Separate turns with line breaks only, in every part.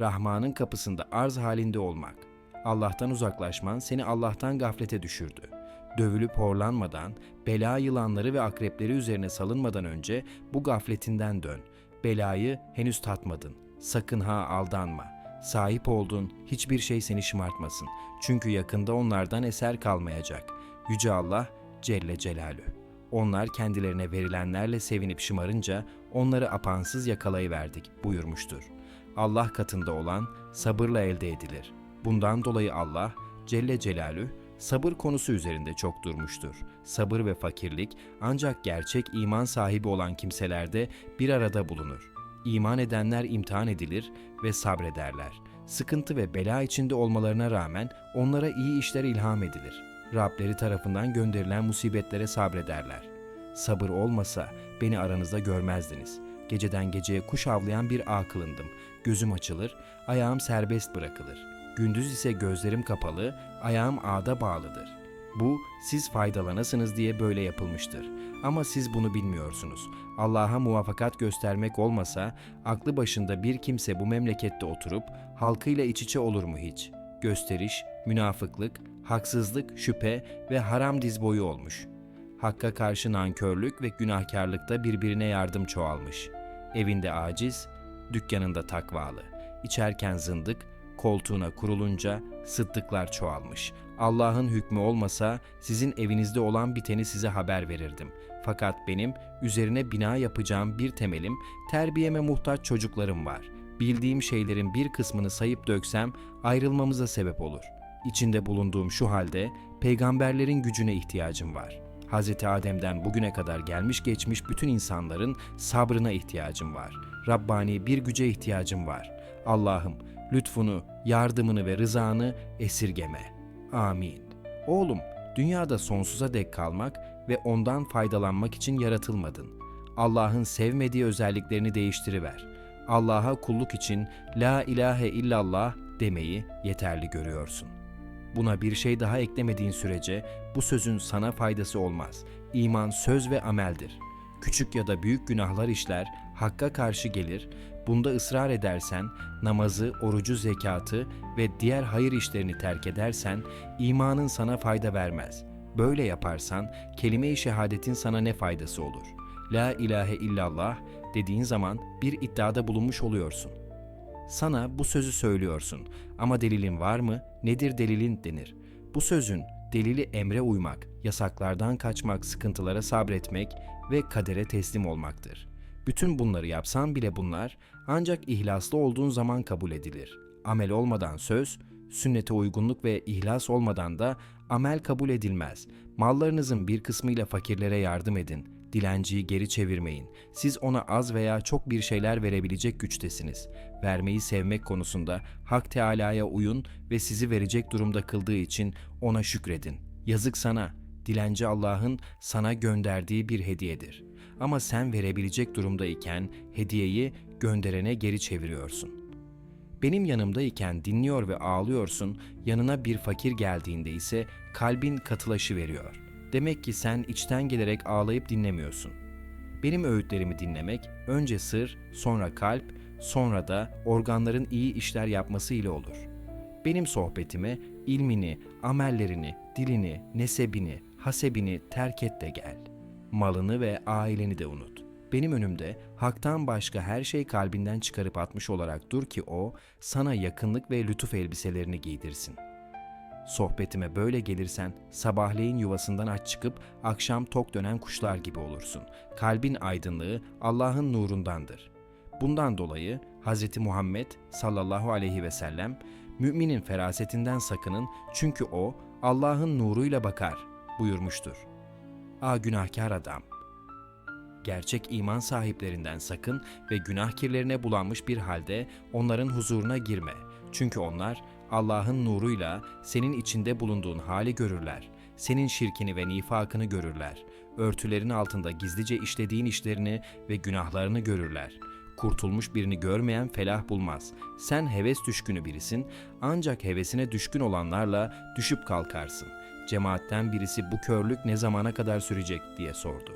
Rahman'ın kapısında arz halinde olmak. Allah'tan uzaklaşman seni Allah'tan gaflete düşürdü. Dövülüp horlanmadan, bela yılanları ve akrepleri üzerine salınmadan önce bu gafletinden dön. Belayı henüz tatmadın. Sakın ha aldanma. Sahip olduğun hiçbir şey seni şımartmasın. Çünkü yakında onlardan eser kalmayacak. Yüce Allah Celle Celalü. Onlar kendilerine verilenlerle sevinip şımarınca onları apansız yakalayıverdik buyurmuştur. Allah katında olan sabırla elde edilir. Bundan dolayı Allah Celle Celalü sabır konusu üzerinde çok durmuştur. Sabır ve fakirlik ancak gerçek iman sahibi olan kimselerde bir arada bulunur. İman edenler imtihan edilir ve sabrederler. Sıkıntı ve bela içinde olmalarına rağmen onlara iyi işler ilham edilir. Rableri tarafından gönderilen musibetlere sabrederler. Sabır olmasa beni aranızda görmezdiniz. Geceden geceye kuş avlayan bir ağ kılındım. Gözüm açılır, ayağım serbest bırakılır. Gündüz ise gözlerim kapalı, ayağım ağda bağlıdır. Bu siz faydalanasınız diye böyle yapılmıştır. Ama siz bunu bilmiyorsunuz. Allah'a muvaffakat göstermek olmasa aklı başında bir kimse bu memlekette oturup halkıyla iç içe olur mu hiç? Gösteriş, münafıklık, haksızlık, şüphe ve haram diz boyu olmuş. Hakka karşı nankörlük ve günahkarlıkta birbirine yardım çoğalmış. Evinde aciz, dükkanında takvalı. İçerken zındık, koltuğuna kurulunca sıddıklar çoğalmış. Allah'ın hükmü olmasa sizin evinizde olan biteni size haber verirdim. Fakat benim üzerine bina yapacağım bir temelim, terbiyeme muhtaç çocuklarım var. Bildiğim şeylerin bir kısmını sayıp döksem ayrılmamıza sebep olur. İçinde bulunduğum şu halde peygamberlerin gücüne ihtiyacım var. Hz. Adem'den bugüne kadar gelmiş geçmiş bütün insanların sabrına ihtiyacım var. Rabbani bir güce ihtiyacım var. Allah'ım lütfunu, yardımını ve rızanı esirgeme. Amin. Oğlum, dünyada sonsuza dek kalmak ve ondan faydalanmak için yaratılmadın. Allah'ın sevmediği özelliklerini değiştiriver. Allah'a kulluk için La ilahe illallah demeyi yeterli görüyorsun. Buna bir şey daha eklemediğin sürece bu sözün sana faydası olmaz. İman söz ve ameldir. Küçük ya da büyük günahlar işler, hakka karşı gelir. Bunda ısrar edersen, namazı, orucu, zekatı ve diğer hayır işlerini terk edersen, imanın sana fayda vermez. Böyle yaparsan, kelime-i şehadetin sana ne faydası olur? La ilahe illallah dediğin zaman bir iddiada bulunmuş oluyorsun. Sana bu sözü söylüyorsun ama delilin var mı? Nedir delilin denir. Bu sözün delili emre uymak, yasaklardan kaçmak, sıkıntılara sabretmek ve kadere teslim olmaktır. Bütün bunları yapsan bile bunlar ancak ihlaslı olduğun zaman kabul edilir. Amel olmadan söz, sünnete uygunluk ve ihlas olmadan da amel kabul edilmez. Mallarınızın bir kısmıyla fakirlere yardım edin. Dilenciyi geri çevirmeyin. Siz ona az veya çok bir şeyler verebilecek güçtesiniz. Vermeyi sevmek konusunda Hak Teala'ya uyun ve sizi verecek durumda kıldığı için ona şükredin. Yazık sana. Dilenci Allah'ın sana gönderdiği bir hediyedir. Ama sen verebilecek durumdayken hediyeyi gönderene geri çeviriyorsun. Benim yanımdayken dinliyor ve ağlıyorsun, yanına bir fakir geldiğinde ise kalbin katılaşı veriyor. Demek ki sen içten gelerek ağlayıp dinlemiyorsun. Benim öğütlerimi dinlemek önce sır, sonra kalp, sonra da organların iyi işler yapması ile olur. Benim sohbetime ilmini, amellerini, dilini, nesebini, hasebini terk et de gel. Malını ve aileni de unut. Benim önümde haktan başka her şey kalbinden çıkarıp atmış olarak dur ki o sana yakınlık ve lütuf elbiselerini giydirsin. Sohbetime böyle gelirsen sabahleyin yuvasından aç çıkıp akşam tok dönen kuşlar gibi olursun. Kalbin aydınlığı Allah'ın nurundandır. Bundan dolayı Hz. Muhammed sallallahu aleyhi ve sellem müminin ferasetinden sakının çünkü o Allah'ın nuruyla bakar buyurmuştur. A günahkar adam! Gerçek iman sahiplerinden sakın ve günah kirlerine bulanmış bir halde onların huzuruna girme. Çünkü onlar Allah'ın nuruyla senin içinde bulunduğun hali görürler. Senin şirkini ve nifakını görürler. Örtülerin altında gizlice işlediğin işlerini ve günahlarını görürler. Kurtulmuş birini görmeyen felah bulmaz. Sen heves düşkünü birisin, ancak hevesine düşkün olanlarla düşüp kalkarsın. Cemaatten birisi bu körlük ne zamana kadar sürecek diye sordu.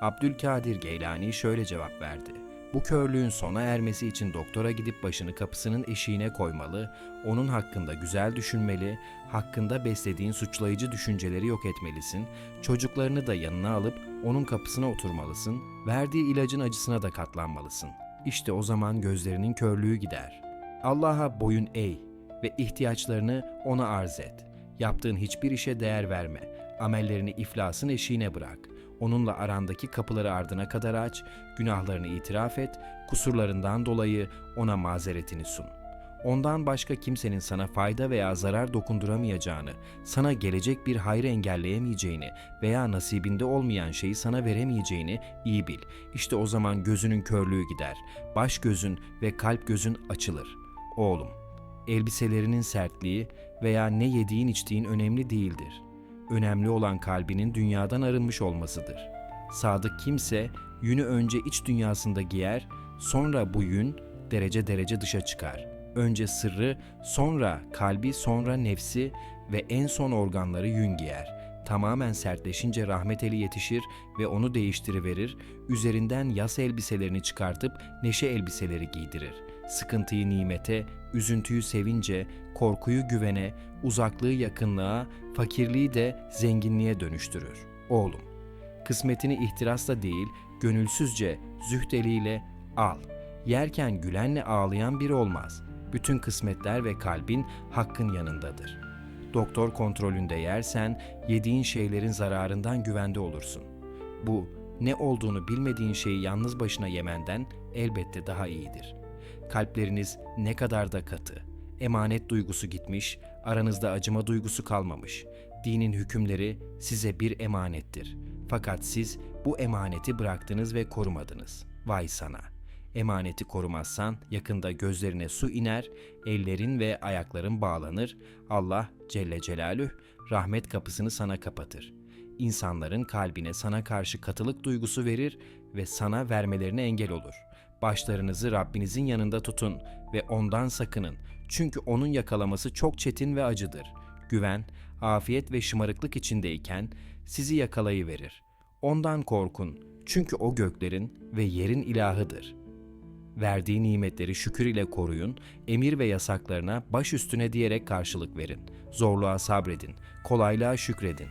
Abdülkadir Geylani şöyle cevap verdi. Bu körlüğün sona ermesi için doktora gidip başını kapısının eşiğine koymalı, onun hakkında güzel düşünmeli, hakkında beslediğin suçlayıcı düşünceleri yok etmelisin, çocuklarını da yanına alıp onun kapısına oturmalısın, verdiği ilacın acısına da katlanmalısın. İşte o zaman gözlerinin körlüğü gider. Allah'a boyun eğ ve ihtiyaçlarını ona arz et. Yaptığın hiçbir işe değer verme. Amellerini iflasın eşiğine bırak. Onunla arandaki kapıları ardına kadar aç, günahlarını itiraf et, kusurlarından dolayı ona mazeretini sun. Ondan başka kimsenin sana fayda veya zarar dokunduramayacağını, sana gelecek bir hayrı engelleyemeyeceğini veya nasibinde olmayan şeyi sana veremeyeceğini iyi bil. İşte o zaman gözünün körlüğü gider, baş gözün ve kalp gözün açılır. Oğlum, elbiselerinin sertliği veya ne yediğin içtiğin önemli değildir. Önemli olan kalbinin dünyadan arınmış olmasıdır. Sadık kimse yünü önce iç dünyasında giyer, sonra bu yün derece derece dışa çıkar. Önce sırrı, sonra kalbi, sonra nefsi ve en son organları yün giyer. Tamamen sertleşince rahmet eli yetişir ve onu değiştiriverir, üzerinden yas elbiselerini çıkartıp neşe elbiseleri giydirir. Sıkıntıyı nimete, üzüntüyü sevince, korkuyu güvene, uzaklığı yakınlığa, fakirliği de zenginliğe dönüştürür. Oğlum, kısmetini ihtirasla değil, gönülsüzce, zühd eliyle al. Yerken gülenle ağlayan biri olmaz. Bütün kısmetler ve kalbin hakkın yanındadır. Doktor kontrolünde yersen, yediğin şeylerin zararından güvende olursun. Bu, ne olduğunu bilmediğin şeyi yalnız başına yemenden elbette daha iyidir. Kalpleriniz ne kadar da katı. Emanet duygusu gitmiş, aranızda acıma duygusu kalmamış. Dinin hükümleri size bir emanettir. Fakat siz bu emaneti bıraktınız ve korumadınız. Vay sana! Emaneti korumazsan yakında gözlerine su iner, ellerin ve ayakların bağlanır. Allah Celle Celaluhu rahmet kapısını sana kapatır. İnsanların kalbine sana karşı katılık duygusu verir ve sana vermelerine engel olur. Başlarınızı Rabbinizin yanında tutun ve ondan sakının. Çünkü onun yakalaması çok çetin ve acıdır. Güven, afiyet ve şımarıklık içindeyken sizi yakalayıverir. Ondan korkun. Çünkü o göklerin ve yerin ilahıdır. Verdiği nimetleri şükür ile koruyun, emir ve yasaklarına baş üstüne diyerek karşılık verin. Zorluğa sabredin, kolaylığa şükredin.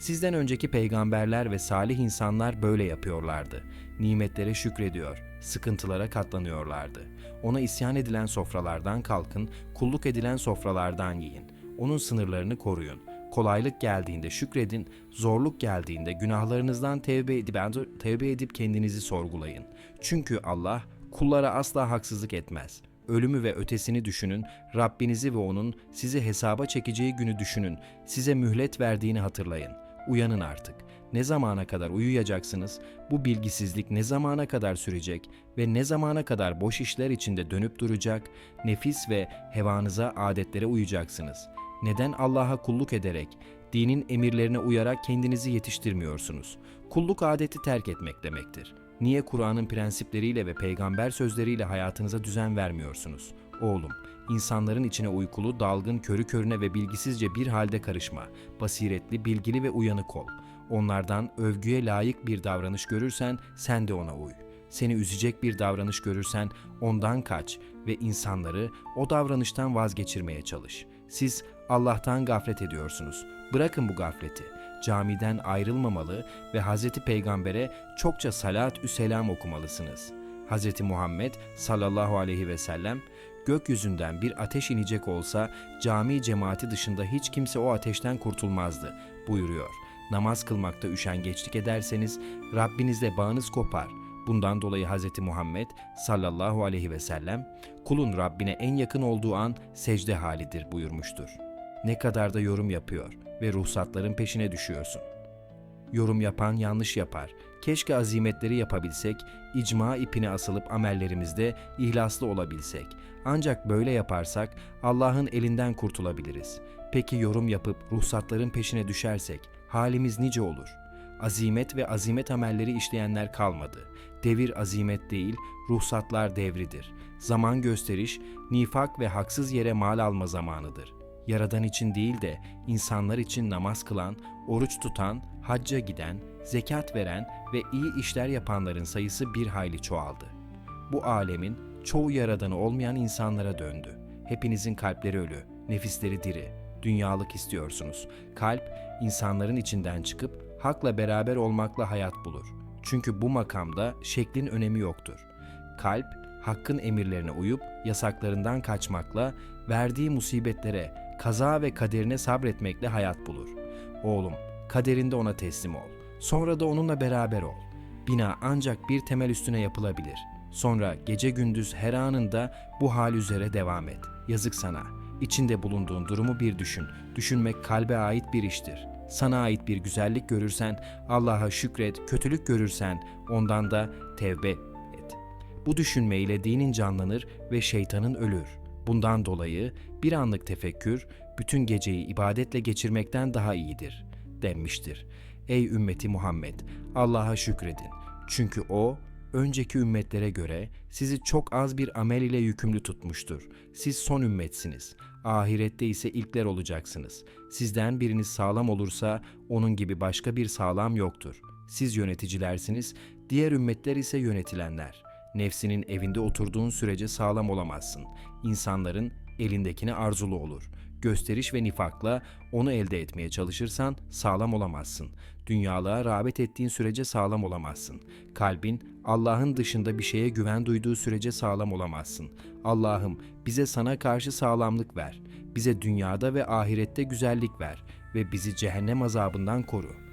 Sizden önceki peygamberler ve salih insanlar böyle yapıyorlardı. Nimetlere şükrediyor, sıkıntılara katlanıyorlardı. Ona isyan edilen sofralardan kalkın, kulluk edilen sofralardan yiyin. Onun sınırlarını koruyun. Kolaylık geldiğinde şükredin, zorluk geldiğinde günahlarınızdan tevbe edip, tevbe edip kendinizi sorgulayın. Çünkü Allah kullara asla haksızlık etmez. Ölümü ve ötesini düşünün, Rabbinizi ve O'nun sizi hesaba çekeceği günü düşünün, size mühlet verdiğini hatırlayın. Uyanın artık. Ne zamana kadar uyuyacaksınız? Bu bilgisizlik ne zamana kadar sürecek ve ne zamana kadar boş işler içinde dönüp duracak? Nefis ve hevanıza, adetlere uyacaksınız. Neden Allah'a kulluk ederek, dinin emirlerine uyarak kendinizi yetiştirmiyorsunuz? Kulluk adeti terk etmek demektir. Niye Kur'an'ın prensipleriyle ve peygamber sözleriyle hayatınıza düzen vermiyorsunuz? Oğlum, insanların içine uykulu, dalgın, körü körüne ve bilgisizce bir halde karışma. Basiretli, bilgili ve uyanık ol. Onlardan övgüye layık bir davranış görürsen sen de ona uy. Seni üzecek bir davranış görürsen ondan kaç ve insanları o davranıştan vazgeçirmeye çalış. Siz Allah'tan gaflet ediyorsunuz. Bırakın bu gafleti. Camiden ayrılmamalı ve Hz. Peygamber'e çokça salat-ü selam okumalısınız. Hz. Muhammed sallallahu aleyhi ve sellem gökyüzünden bir ateş inecek olsa cami cemaati dışında hiç kimse o ateşten kurtulmazdı buyuruyor. Namaz kılmakta üşengeçlik ederseniz Rabbinizle bağınız kopar. Bundan dolayı Hz. Muhammed sallallahu aleyhi ve sellem kulun Rabbine en yakın olduğu an secde halidir buyurmuştur. Ne kadar da yorum yapıyor ve ruhsatların peşine düşüyorsun. Yorum yapan yanlış yapar. Keşke azimetleri yapabilsek, icma ipine asılıp amellerimizde ihlaslı olabilsek. Ancak böyle yaparsak Allah'ın elinden kurtulabiliriz. Peki yorum yapıp ruhsatların peşine düşersek halimiz nice olur? Azimet ve azimet amelleri işleyenler kalmadı. Devir azimet değil, ruhsatlar devridir. Zaman gösteriş, nifak ve haksız yere mal alma zamanıdır. Yaradan için değil de insanlar için namaz kılan, oruç tutan, hacca giden, zekat veren ve iyi işler yapanların sayısı bir hayli çoğaldı. bu alemin çoğu yaradanı olmayan insanlara döndü. Hepinizin kalpleri ölü, nefisleri diri. Dünyalık istiyorsunuz. Kalp insanların içinden çıkıp hakla beraber olmakla hayat bulur. Çünkü bu makamda şeklin önemi yoktur. Kalp hakkın emirlerine uyup yasaklarından kaçmakla, verdiği musibetlere, kaza ve kaderine sabretmekle hayat bulur. Oğlum, kaderinde ona teslim ol. Sonra da onunla beraber ol. Bina ancak bir temel üstüne yapılabilir. Sonra gece gündüz her anında bu hal üzere devam et. Yazık sana. İçinde bulunduğun durumu bir düşün. Düşünmek kalbe ait bir iştir. Sana ait bir güzellik görürsen Allah'a şükret, kötülük görürsen ondan da tevbe et. Bu düşünmeyle dinin canlanır ve şeytanın ölür. Bundan dolayı bir anlık tefekkür bütün geceyi ibadetle geçirmekten daha iyidir denmiştir. Ey ümmeti Muhammed, Allah'a şükredin. Çünkü o önceki ümmetlere göre sizi çok az bir amel ile yükümlü tutmuştur. Siz son ümmetsiniz. Ahirette ise ilkler olacaksınız. Sizden biriniz sağlam olursa onun gibi başka bir sağlam yoktur. Siz yöneticilersiniz, diğer ümmetler ise yönetilenler. Nefsinin evinde oturduğun sürece sağlam olamazsın. İnsanların elindekini arzulu olur. Gösteriş ve nifakla onu elde etmeye çalışırsan sağlam olamazsın. Dünyalığa rağbet ettiğin sürece sağlam olamazsın. Kalbin Allah'ın dışında bir şeye güven duyduğu sürece sağlam olamazsın. Allah'ım bize sana karşı sağlamlık ver. Bize dünyada ve ahirette güzellik ver ve bizi cehennem azabından koru.''